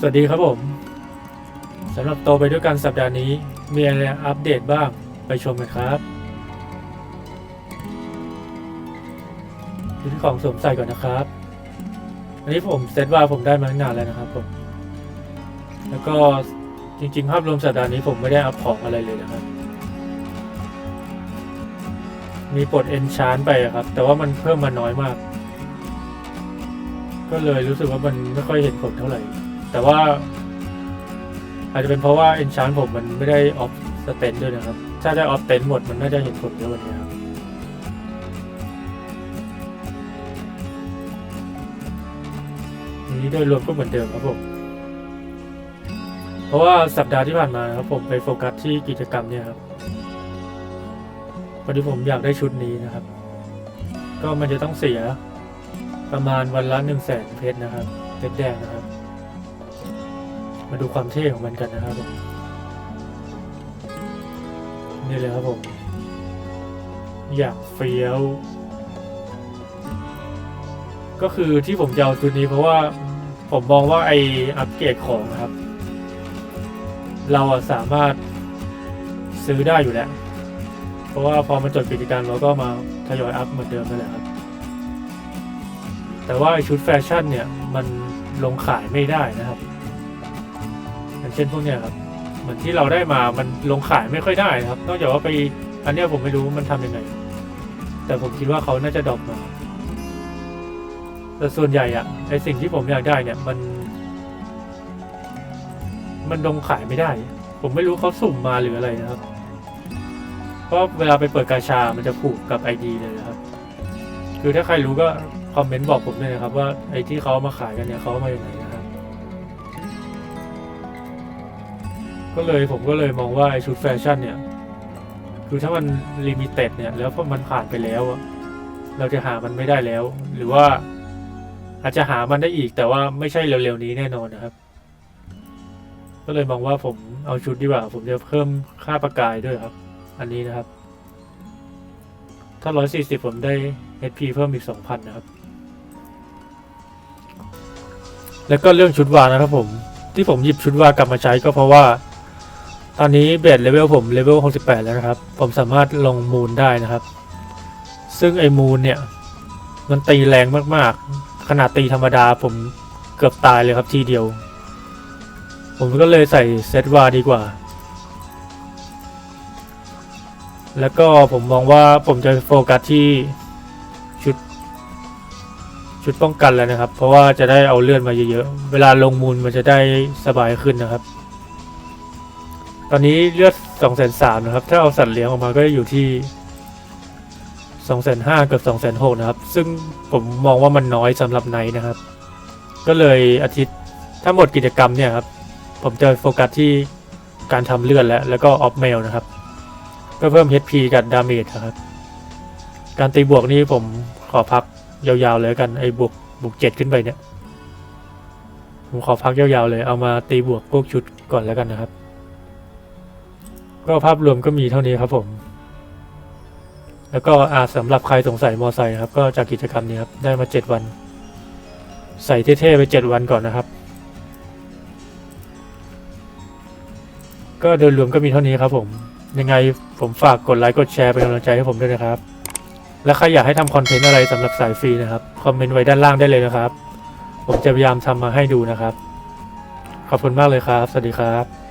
สวัสดีครับผมสำหรับโตไปด้วยกันสัปดาห์นี้ มีอะไรอัปเดตบ้างไปชมกันครับดูที่ของสวมใส่ก่อนนะครับ อันนี้ผมเซตว่าผมได้มาตั้งนานแล้วนะครับผมแล้วก็จริงๆ ภาพรวมสัปดาห์นี้ผมไม่ได้อัพของอะไรเลยนะครับ มีปลดเอนชานไปอะครับ แต่ว่ามันเพิ่มมาน้อยมาก ก็เลยรู้สึกว่ามันไม่ค่อยเห็นผลเท่าไหร่ แต่ว่า อาจจะเป็นเพราะว่าเอนชานผมมันไม่ได้ออฟสเตนด้วยนะครับ ถ้าได้ออฟเตนหมดมันน่าจะเห็นผลเยอะกว่านี้ครับนี้โดยรวมก็เหมือนเดิมครับผม เพราะว่าสัปดาห์ที่ผ่านมาครับผมไปโฟกัสที่กิจกรรมเนี่ยครับพอดีผมอยากได้ชุดนี้นะครับ ก็มันจะต้องเสียประมาณวันละหนึ่งแสนเพชรนะครับเพชรแดงนะครับ มาดูความเท่ของมันกันนะครับผมนี่เลยครับผม อยางเฟี้ยว ก็คือที่ผมจะเอาชุดนี้เพราะว่าผมมองว่าไออัปเกรดของนะครับ เราสามารถซื้อได้อยู่แล้ว เพราะว่าพอมันจดกิจการเราก็มาทยอยอัพเหมือนเดิมนั่นแหละครับ แต่ว่าชุดแฟชั่นเนี่ย มันลงขายไม่ได้นะครับ อย่างเช่นพวกเนี้ยครับเหมือนที่เราได้มามันลงขายไม่ค่อยได้ครับนอกจากว่าไปอันเนี้ยผมไม่รู้มันทำยังไง แต่ผมคิดว่าเขาน่าจะดรอปมา แต่ส่วนใหญ่อะไอสิ่งที่ผมอยากได้เนี่ยมัน มันลงขายไม่ได้ ผมไม่รู้เขาสุ่มมาหรืออะไรนะครับเพราะเวลาไปเปิดกาชา มันจะผูกกับ ID เลยนะครับ คือถ้าใครรู้ก็คอมเมนต์บอกผมเลยนะครับ ว่าไอที่เขามาขายกันเนี่ยเขาเอามาจากไหนะครั ก็เลยผมก็เลยมองว่าไอชุดแฟชั่นเนี่ย คือถ้ามันลิมิเต็ดเนี่ย แล้วพอมันผ่านไปแล้วอะเราจะหามันไม่ได้แล้ว หรือว่าอาจจะหามันได้อีก แต่ว่าไม่ใช่เร็วๆนี้แน่นอนนะครับ ก็เลยมองว่าผมเอาชุดดีกว่า ผมจะเพิ่มค่าประกายด้วยครับ อันนี้นะครับ ถ้า 140 ผมได้ HP เพิ่มอีก 2,000 นะครับ แล้วก็เรื่องชุดวานะครับผมที่ผมหยิบชุดวากลับมาใช้ก็เพราะว่า ตอนนี้เบสเลเวลผมเลเวล68 แล้วนะครับ ผมสามารถลงมูลได้นะครับ ซึ่งไอ้มูลเนี่ย มันตีแรงมากๆ ขนาดตีธรรมดาผมเกือบตายเลยครับทีเดียว ผมก็เลยใส่เซตวาดีกว่า แล้วก็ผมมองว่าผมจะโฟกัสที่ชุด ชุดป้องกันแล้วนะครับ เพราะว่าจะได้เอาเลื่อนมาเยอะๆ เวลาลงมูลมันจะได้สบายขึ้นนะครับ ตอนนี้เลือด2องแสนสามนะครับ ถ้าเอาสัตว์เลี้ยงออกมาก็จะอยู่ที่2องแสนห้าเกับ2องแสนหกนะครับ ซึ่งผมมองว่ามันน้อยสำหรับไนท์นะครับ ก็เลยอาทิตย์ถ้าหมดกิจกรรมเนี่ยครับ ผมจะโฟกัสที่การทำเลือดแล้ว แล้วก็ออฟเมลนะครับ ก็เพิ่ม HP กับดาเมจครับ การตีบวกนี่ผมขอพักยาวๆเลยกันไอ้บวกบวกเจ็ดขึ้นไปเนี่ย ผมขอพักยาวๆเลยเอามาตีบวกพวกชุดก่อนแล้วกันนะครับ ก็ภาพรวมก็มีเท่านี้ครับผม แล้วก็อาสำหรับใครสงสัยมอไซค์ครับ ก็จากกิจกรรมนี้ครับ ได้มาเจ็ดวัน ใส่เท่ๆไปเจ็ดวันก่อนนะครับ ก็โดยรวมก็มีเท่านี้ครับผม ยังไงผมฝากกดไลค์กดแชร์เป็นกำลังใจให้ผมด้วยนะครับ และใครอยากให้ทำคอนเทนต์อะไรสำหรับสายฟรีนะครับ คอมเมนต์ไว้ด้านล่างได้เลยนะครับ ผมจะพยายามทำมาให้ดูนะครับ ขอบคุณมากเลยครับ สวัสดีครับ